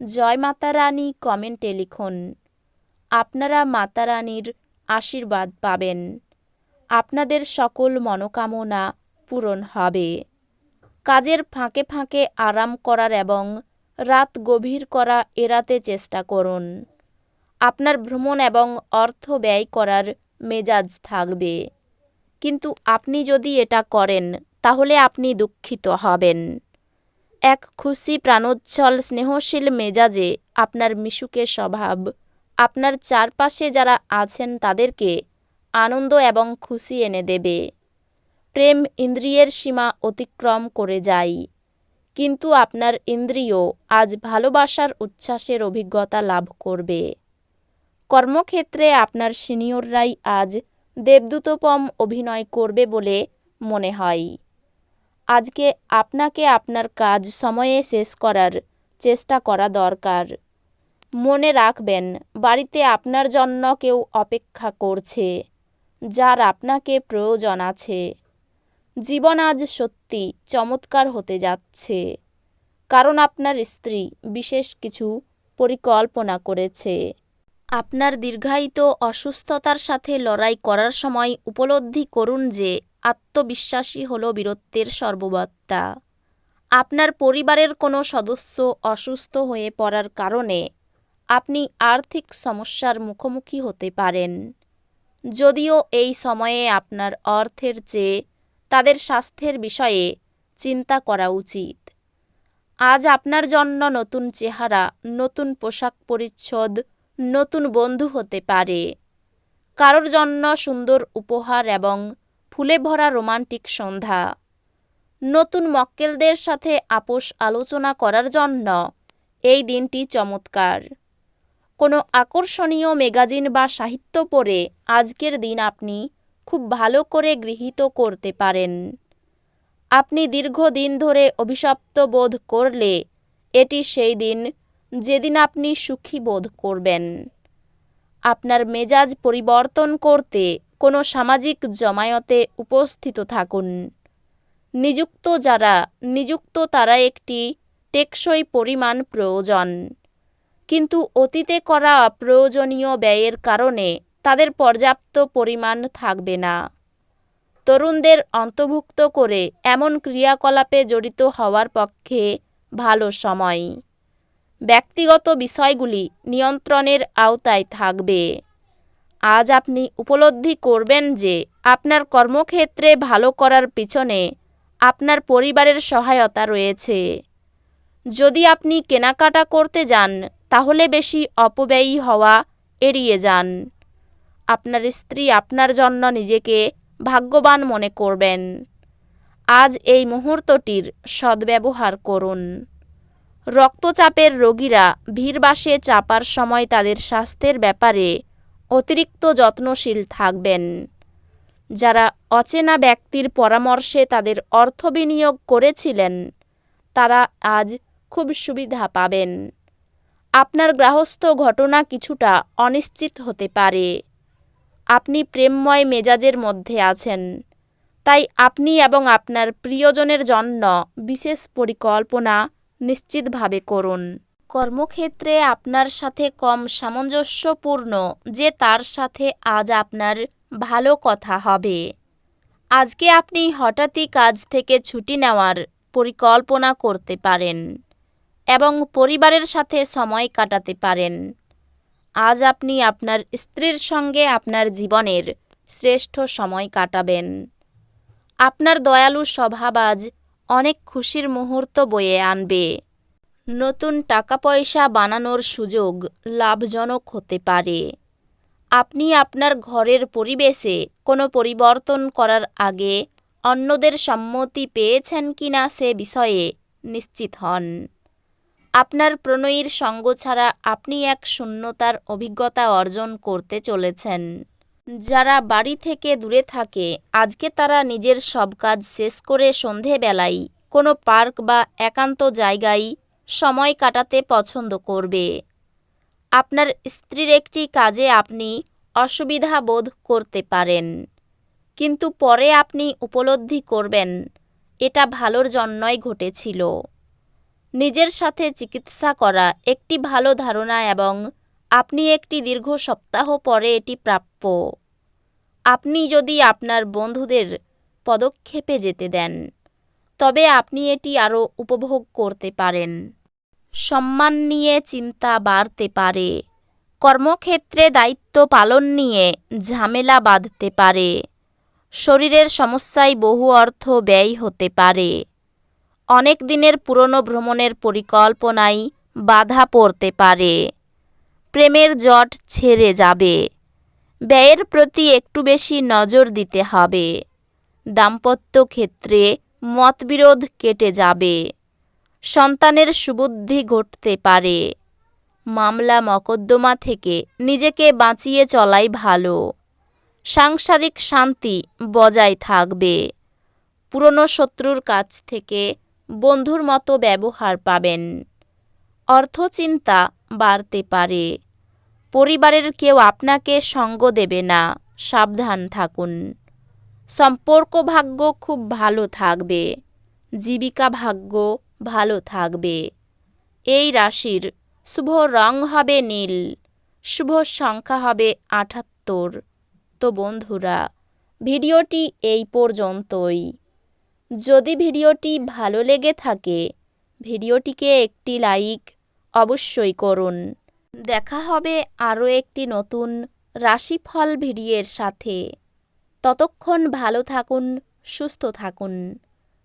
জয় মাতারানী কমেন্টে লিখুন, আপনারা মাতারানীর আশীর্বাদ পাবেন। আপনাদের সকল মনোকামনা পূরণ হবে। কাজের ফাঁকে ফাঁকে আরাম করার এবং রাত গভীর করা এড়াতে চেষ্টা করুন। আপনার ভ্রমণ এবং অর্থ ব্যয় করার মেজাজ থাকবে। কিন্তু আপনি যদি এটা করেন, তাহলে আপনি দুঃখিত হবেন। এক খুশি প্রাণোচ্ছল স্নেহশীল মেজাজে আপনার মিশুকে স্বভাব, আপনার চারপাশে যারা আছেন তাদেরকে আনন্দ এবং খুশি এনে দেবে। প্রেম ইন্দ্রিয়ের সীমা অতিক্রম করে যায়, কিন্তু আপনার ইন্দ্রিয় আজ ভালোবাসার উচ্ছ্বাসের অভিজ্ঞতা লাভ করবে। কর্মক্ষেত্রে আপনার সিনিয়ররাই আজ দেবদূতপম অভিনয় করবে বলে মনে হয়। আজকে আপনাকে আপনার কাজ সময়ে শেষ করার চেষ্টা করা দরকার। মনে রাখবেন, বাড়িতে আপনার জন্য কেউ অপেক্ষা করছে, যার আপনাকে প্রয়োজন আছে। জীবন আজ সত্যি চমৎকার হতে যাচ্ছে, কারণ আপনার স্ত্রী বিশেষ কিছু পরিকল্পনা করেছে। আপনার দীর্ঘায়িত অসুস্থতার সাথে লড়াই করার সময় উপলব্ধি করুন যে আত্মবিশ্বাসী হল বীরত্বের সর্ববত্তা আপনার পরিবারের কোনো সদস্য অসুস্থ হয়ে পড়ার কারণে আপনি আর্থিক সমস্যার মুখোমুখি হতে পারেন। যদিও এই সময়ে আপনার অর্থের চেয়ে তাদের স্বাস্থ্যের বিষয়ে চিন্তা করা উচিত। আজ আপনার জন্য নতুন চেহারা, নতুন পোশাক পরিচ্ছদ, নতুন বন্ধু হতে পারে। কারোর জন্য সুন্দর উপহার এবং ফুলে ভরা রোমান্টিক সন্ধ্যা। নতুন মক্কেলদের সাথে আপোষ আলোচনা করার জন্য এই দিনটি চমৎকার। কোনো আকর্ষণীয় ম্যাগাজিন বা সাহিত্য পড়ে আজকের দিন আপনি খুব ভালো করে গৃহীত করতে পারেন। আপনি দীর্ঘদিন ধরে অভিশপ্ত বোধ করলে এটি সেই দিন যেদিন আপনি সুখী বোধ করবেন। আপনার মেজাজ পরিবর্তন করতে কোনো সামাজিক জমায়তে উপস্থিত থাকুন। নিযুক্ত যারা, নিযুক্ত তারা একটি টেকসই পরিমাণ প্রয়োজন। কিন্তু অতীতে করা অপ্রয়োজনীয় ব্যয়ের কারণে তাদের পর্যাপ্ত পরিমাণ থাকবে না। তরুণদের অন্তর্ভুক্ত করে এমন ক্রিয়াকলাপে জড়িত হওয়ার পক্ষে ভালো সময়। ব্যক্তিগত বিষয়গুলি নিয়ন্ত্রণের আওতায় থাকবে। আজ আপনি উপলব্ধি করবেন যে আপনার কর্মক্ষেত্রে ভালো করার পিছনে আপনার পরিবারের সহায়তা রয়েছে। যদি আপনি কেনাকাটা করতে যান, তাহলে বেশি অপব্যয়ী হওয়া এড়িয়ে যান। আপনার স্ত্রী আপনার জন্য নিজেকে ভাগ্যবান মনে করবেন। আজ এই মুহূর্তটির সদ্ব্যবহার করুন। রক্তচাপের রোগীরা ভিড়বাসে চাপার সময় তাদের স্বাস্থ্যের ব্যাপারে অতিরিক্ত যত্নশীল থাকবেন। যারা অচেনা ব্যক্তির পরামর্শে তাদের অর্থ বিনিয়োগ করেছিলেন, তারা আজ খুব সুবিধা পাবেন। আপনার গৃহস্থ ঘটনা কিছুটা অনিশ্চিত হতে পারে। আপনি প্রেমময় মেজাজের মধ্যে আছেন, তাই আপনি এবং আপনার প্রিয়জনের জন্য বিশেষ পরিকল্পনা নিশ্চিতভাবে করুন। কর্মক্ষেত্রে আপনার সাথে কম সামঞ্জস্যপূর্ণ যে তার সাথে আজ আপনার ভালো কথা হবে। আজকে আপনি হঠাৎই কাজ থেকে ছুটি নেওয়ার পরিকল্পনা করতে পারেন এবং পরিবারের সাথে সময় কাটাতে পারেন। আজ আপনি আপনার স্ত্রীর সঙ্গে আপনার জীবনের শ্রেষ্ঠ সময় কাটাবেন। আপনার দয়ালু স্বভাব আজ অনেক খুশির মুহূর্ত বয়ে আনবে। নতুন টাকা পয়সা বানানোর সুযোগ লাভজনক হতে পারে। আপনি আপনার ঘরের পরিবেশে কোনো পরিবর্তন করার আগে অন্যদের সম্মতি পেয়েছেন কিনা সে বিষয়ে নিশ্চিত হন। আপনার প্রণয়ীর সঙ্গ ছাড়া আপনি এক শূন্যতার অভিজ্ঞতা অর্জন করতে চলেছেন। যারা বাড়ি থেকে দূরে থাকে, আজকে তারা নিজের সব কাজ শেষ করে সন্ধেবেলায় কোনো পার্ক বা একান্ত জায়গায় সময় কাটাতে পছন্দ করবে। আপনার স্ত্রীর একটি কাজে আপনি অসুবিধা বোধ করতে পারেন, কিন্তু পরে আপনি উপলব্ধি করবেন, এটা ভালোর জন্যই ঘটেছিল। নিজের সাথে চিকিৎসা করা একটি ভালো ধারণা এবং আপনি একটি দীর্ঘ সপ্তাহ পরে এটি প্রাপ্য। আপনি যদি আপনার বন্ধুদের পদক্ষেপে যেতে দেন, তবে আপনি এটি আরও উপভোগ করতে পারেন। সম্মান নিয়ে চিন্তা বাড়তে পারে। কর্মক্ষেত্রে দায়িত্ব পালন নিয়ে ঝামেলা বাঁধতে পারে। শরীরের সমস্যায় বহু অর্থ ব্যয় হতে পারে। অনেক দিনের পুরনো ভ্রমণের পরিকল্পনায় বাধা পড়তে পারে। প্রেমের জট ছেড়ে যাবে। ব্যয়ের প্রতি একটু বেশি নজর দিতে হবে। দাম্পত্য ক্ষেত্রে মতবিরোধ কেটে যাবে। সন্তানের সুবুদ্ধি ঘটতে পারে। মামলা মকদ্দমা থেকে নিজেকে বাঁচিয়ে চলাই ভালো। সাংসারিক শান্তি বজায় থাকবে। পুরনো শত্রুর কাছ থেকে বন্ধুর মতো ব্যবহার পাবেন। অর্থচিন্তা বাড়তে পারে। পরিবারের কেউ আপনাকে সঙ্গ দেবে না। সাবধান থাকুন। সম্পর্ক ভাগ্য খুব ভালো থাকবে। জীবিকা ভাগ্য ভালো থাকবে। এই রাশির শুভ রং হবে নীল, শুভ সংখ্যা হবে আটাত্তর। তো বন্ধুরা, ভিডিওটি এই পর্যন্তই। যদি ভিডিওটি ভালো লেগে থাকে, ভিডিওটিকে একটি লাইক অবশ্যই করুন। দেখা হবে আরও একটি নতুন রাশিফল ভিডিওর সাথে। ততক্ষণ ভালো থাকুন, সুস্থ থাকুন।